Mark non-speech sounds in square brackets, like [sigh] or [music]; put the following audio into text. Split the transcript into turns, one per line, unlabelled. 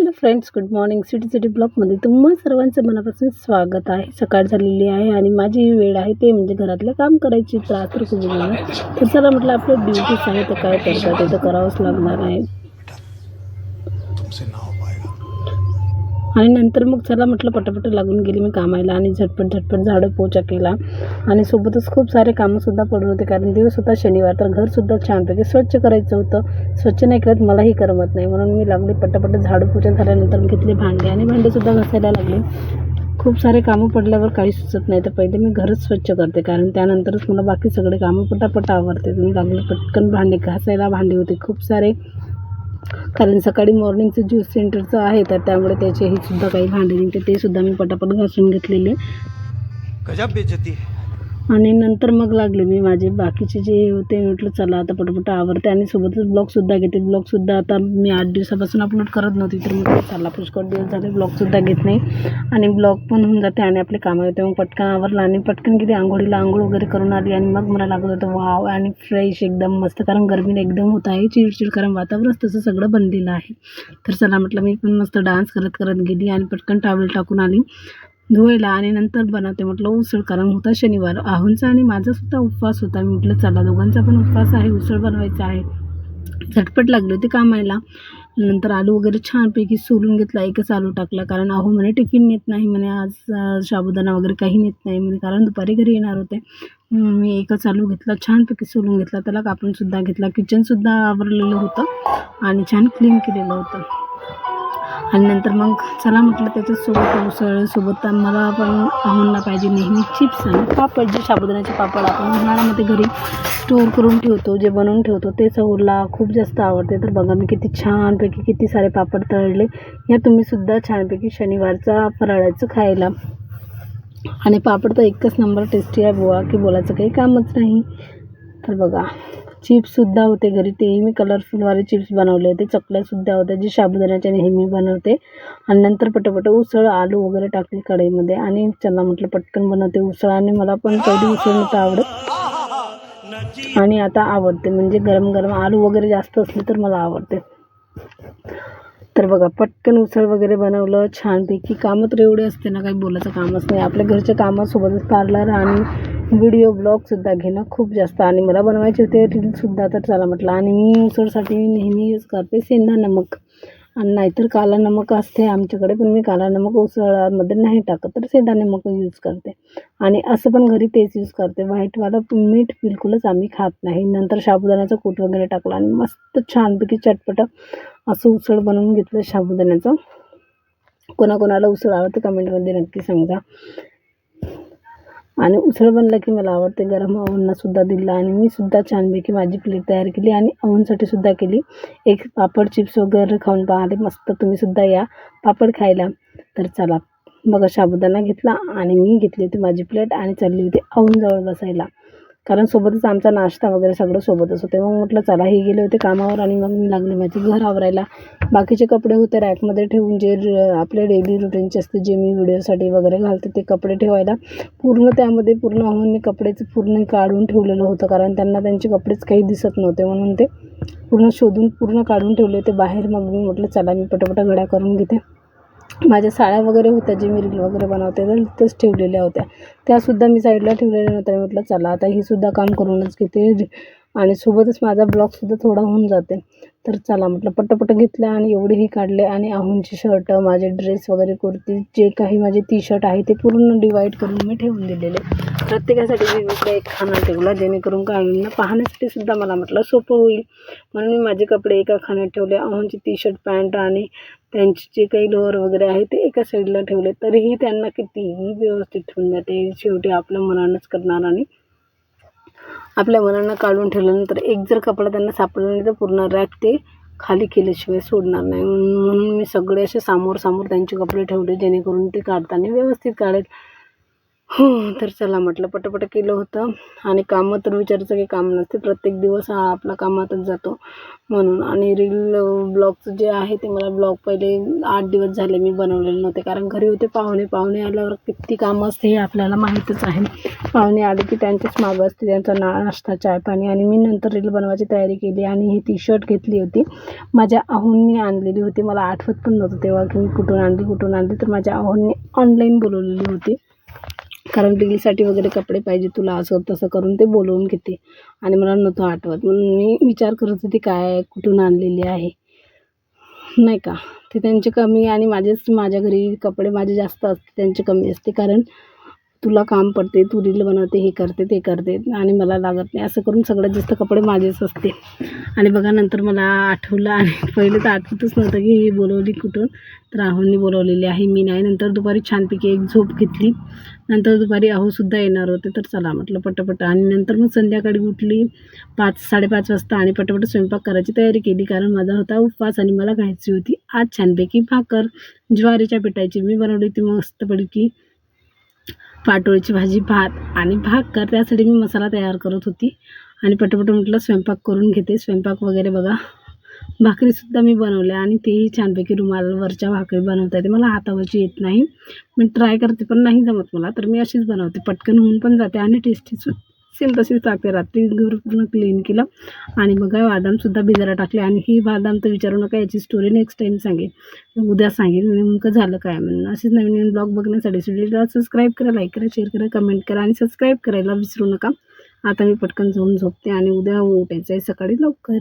Hello friends good morning. City city ब्लॉकमध्ये तुम्हा सर्वांचं मनापासून स्वागत आहे. सकाळ झालेली आहे आणि माझी वेळ आहे ते म्हणजे घरातलं काम करायची त्रास तर खूप तर चला म्हटलं आपलं ड्युटीज आहे तर काय करतात ते तर करावंच लागणार आहे. आणि नंतर मग चला म्हटलं पटापट लागून गेली मी कामाला आणि झटपट झटपट झाडं पोचा केला आणि सोबतच खूप सारे कामंसुद्धा पडून होते कारण दिवस होता शनिवार तर घरसुद्धा छानपैकी स्वच्छ करायचं होतं. स्वच्छ नाही करत मलाही करमत नाही. म्हणून मी लागली पटापट झाडू पोचा झाल्यानंतर घेतले भांडे आणि भांडेसुद्धा घासायला लागले. खूप सारे कामं पडल्यावर काही सुचत नाही तर पहिले मी घरच स्वच्छ करते कारण त्यानंतरच मला बाकी सगळे कामं पटापट आवडते मी लागले पटकन भांडे घासायला भांडे होते. खूप सारे कारण सकाळी मॉर्निंगचं ज्यूस सेंटरचं आहे तर त्यामुळे त्याचेही सुद्धा काही भांडे निघते ते सुद्धा मी पटापट घासून घेतलेले.
गजब बेइज्जती.
आणि नंतर मग लागले मी माझे बाकीचे जे होते म्हटलं चला आता पटापट आवरते आणि सोबतच ब्लॉगसुद्धा घेते. ब्लॉगसुद्धा आता मी आठ दिवसापासून अपलोड करत नव्हती तर म्हटलं चला पुष्कळ दिवस झाले ब्लॉगसुद्धा घेत नाही. आणि ब्लॉग पण होऊन जाते आणि आपले कामं येते मग पटकन आवरला आणि पटकन गेली आंघोळीला आंघोळ वगैरे करून आली आणि मग मला लागत होतं वाव आणि फ्रेश एकदम मस्त. कारण गरमीने एकदम होत आहे चिडचिड कारण वातावरण तसं सगळं बनलेलं आहे. तर चला म्हटलं मी पण मस्त डान्स करत करत गेली आणि पटकन टावेल टाकून आली. धुवायला आणि नंतर बनवते म्हटलं उसळ कारण होता शनिवार. आहूंचा आणि माझासुद्धा उपवास होता. मी म्हटलं चला दोघांचा पण उपवास आहे उसळ बनवायचा आहे. झटपट लागले होते कामायला. नंतर आलू वगैरे छानपैकी सोलून घेतला एकच आलू टाकला. कारण अहो म्हणे टिफिन नेत नाही म्हणे आज साबुदाणा वगैरे काही नेत नाही म्हणे. कारण दुपारी घरी येणार होते. मी एकच आलू घेतला छानपैकी सोलून घेतला. त्याला कापूनसुद्धा घेतला. किचनसुद्धा आवरलेलं होतं आणि छान क्लीन केलेलं होतं. आणि नंतर मग चला म्हटलं त्याच्यासोबत उसळ सोबत मला पण आम्हाला पाहिजे नेहमी चिप्स आणि पापड जे साबुदाण्याचे पापड आपण उन्हाळ्यामध्ये घरी स्टोअर करून ठेवतो जे बनवून ठेवतो ते चवला खूप जास्त आवडते. तर बघा मी किती छानपैकी किती सारे पापड तळले. या तुम्हीसुद्धा छानपैकी शनिवारचा फराळाचं खायला. आणि पापड तर एकच नंबर टेस्टी आहे बुवा की बोलायचं काही कामच नाही. तर बघा. चिप्ससुद्धा होते घरी. तेही मी कलरफुलवाले चिप्स बनवले होते. चकल्यासुद्धा होत्या जे साबुदाण्याच्या नेहमी बनवते. आणि नंतर पटपट उसळ आलू वगैरे टाकली कढईमध्ये. आणि चला म्हटलं पटकन बनवते उसळ. आणि मला पण पहिली उसळ नव्हतं आवडत. आणि आता आवडते. म्हणजे गरम गरम आलू वगैरे जास्त असले तर मला आवडते. तर बघा पटकन उसळ वगैरे बनवलं छानपैकी कामं तर एवढे असते ना काही बोलायचं कामच नाही. आपल्या घरच्या कामासोबतच पार्लर आणि व्हिडिओ ब्लॉगसुद्धा घेणं खूप जास्त. आणि मला बनवायचे होते रीलसुद्धा तर चला म्हटलं आणि मी उसळसाठी नेहमी यूज करते सेंधा नमक आणि नाहीतर काला नमक असते. आमच्याकडे पण मी काला नमक उसळामध्ये नाही टाकत तर सेंधा नमक यूज करते. आणि असं पण घरी तेच यूज करते. व्हाईटवाला मीठ बिलकुलच आम्ही खात नाही. नंतर साबुदाण्याचा कूट वगैरे टाकला आणि मस्त छानपैकी चटपट असं उसळ बनवून घेतलं साबुदाण्याचं. कोणाकोणाला उसळ आवडते कमेंटमध्ये नक्की सांगा. आणि उसळ बनलं की मला आवडते. गरम अवन्नासुद्धा दिला आणि मी सुद्धा छानपैकी माझी प्लेट तयार केली आणि अवनसाठी सुद्धा केली. एक पापड चिप्स वगैरे खाऊन पाहिले मस्त तुम्ही सुद्धा या पापड खायला. तर चला मग साबुदाणा घेतला आणि मी घेतली होती माझी प्लेट आणि चालली होती अवनजवळ बसायला. कारण सोबतच आमचा नाश्ता वगैरे सगळं सोबतच होते मग म्हटलं चला हे गेले होते कामावर आणि मग मी लागले माझे घर आवरायला. बाकीचे कपडे होते रॅकमध्ये ठेवून जे आपले डेली रुटीनचे असते जे मी व्हिडिओसाठी वगैरे घालते ते कपडे ठेवायला. पूर्ण त्यामध्ये पूर्ण होऊन मी कपडेचं पूर्ण काढून ठेवलेलं होतं कारण त्यांना त्यांचे कपडेच काही दिसत नव्हते. म्हणून ते पूर्ण शोधून पूर्ण काढून ठेवले होते बाहेर. मग मी म्हटलं चला मी पटापटा घड्या करून घेते. माझ्या साड्या वगैरे होत्या जे मी रील वगैरे बनवते तर तिथंच ठेवलेल्या होत्या. त्यासुद्धा मी साईडला ठेवलेल्या नव्हत्या. मी म्हटलं चला आता ही सुद्धा काम करूनच घेते. आणि सोबतच माझा ब्लॉगसुद्धा थोडा होऊन जाते. तर चला म्हटलं पटपट घेतलं आणि एवढेही काढले. आणि आहूनचे शर्ट माझे ड्रेस वगैरे कुर्ती जे काही माझे टी शर्ट आहे ते पूर्ण डिवाईड करून मी ठेवून दिलेले. प्रत्येकासाठी वेगवेगळा एक खाना ठेवला जेणेकरून काही पाहण्यासाठी सुद्धा मला म्हटलं सोपं होईल. म्हणून मी माझे कपडे एका खाण्यात ठेवले. आहूनचे टी शर्ट पॅन्ट आणि त्यांचे जे काही लोअर वगैरे आहे ते एका साईडला ठेवले तरीही त्यांना कितीही व्यवस्थित ठेवून जाते शेवटी आपल्या मनानंच करणार आणि आपल्या मनानं काढून ठेवल्यानंतर एक जर कपडा त्यांना सापडला नाही तर पूर्ण रॅक ते खाली केल्याशिवाय सोडणार नाही. म्हणून म्हणून मी सगळे असे समोर समोर त्यांचे कपडे ठेवले जेणेकरून ते काढताना व्यवस्थित काढेल. हो तर चला म्हटलं पटापट केलं होतं. आणि कामं तर विचारायचं काही काम नसते. प्रत्येक दिवस हा आपला कामातच जातो म्हणून. आणि रील ब्लॉगचं जे आहे ते मला ब्लॉग पहिले आठ दिवस झाले मी बनवलेले नव्हते. कारण घरी होते पाहुणे. पाहुणे आल्यावर किती कामं असते हे आपल्याला माहीतच आहे. पाहुणे आले की त्यांचेच मागं असते. त्यांचा ना नाश्ता चाय पाणी. आणि मी नंतर रील बनवायची तयारी केली आणि ही टी शर्ट घेतली होती. माझ्या आहोंनी आणलेली होती. मला आठवत पण नव्हतं तेव्हा की मी कुठून आणली कुठून आणली. तर माझ्या आहोंनी ऑनलाईन बोलवलेली होती. कारण रीलसाठी वगैरे कपडे पाहिजे तुला असं तसं करून ते बोलवून घेते. आणि मला नव्हतं आठवत. म्हणून मी विचार करत होती काय कुठून आणलेली आहे? नाही का? ते त्यांचे कमी आणि माझेच माझ्या घरी कपडे माझे जास्त असते त्यांचे कमी असते. कारण तुला काम पडते तू रील बनवते हे करते ते करते आणि मला लागत नाही. असं करून सगळ्यात जास्त कपडे माझेच असते. आणि बघा नंतर मला आठवलं आणि [laughs] पहिले तर आठवतच नव्हतं की ही बोलवली कुठून. तर राहुलनी बोलवलेली आहे मी नाही. नंतर दुपारी छानपैकी एक झोप घेतली. नंतर दुपारी अहोसुद्धा येणार होते तर चला म्हटलं पटापट. आणि नंतर मग संध्याकाळी उठली पाच साडेपाच वाजता आणि पटापट स्वयंपाक करायची तयारी केली. कारण माझा होता उपवास आणि मला खायची होती. आज छानपैकी भाकर ज्वारीच्या पिठाची मी बनवली होती मस्तपैकी. पाटोळीची भाजी भात आणि भाकर त्यासाठी मी मसाला तयार करत होती. आणि पटपट म्हटलं स्वयंपाक करून घेते. स्वयंपाक वगैरे बघा. भाकरीसुद्धा मी बनवल्या आणि तेही छानपैकी रुमालवरच्या भाकरी बनवता येते. मला हातावरची येत नाही. मी ट्राय करते पण नाही जमत मला. तर मी अशीच बनवते. पटकन होऊन पण जाते आणि टेस्टीसुद्धा सेम तशीच टाकते. रात्री घर पूर्ण क्लीन केलं आणि बघा बादामसुद्धा भिजायला टाकले. आणि ही बादाम तर विचारू नका याची स्टोरी नेक्स्ट टाईम सांगेन. उद्या सांगेन. नेमकं झालं काय? म्हणून असेच नवीन नवीन ब्लॉग बघण्यासाठी स्टुडिओला सबस्क्राईब करा लाईक करा शेअर करा कमेंट करा आणि सबस्क्राईब करायला विसरू नका. आता मी पटकन जाऊन झोपते आणि उद्या उठायचं आहे सकाळी लवकर.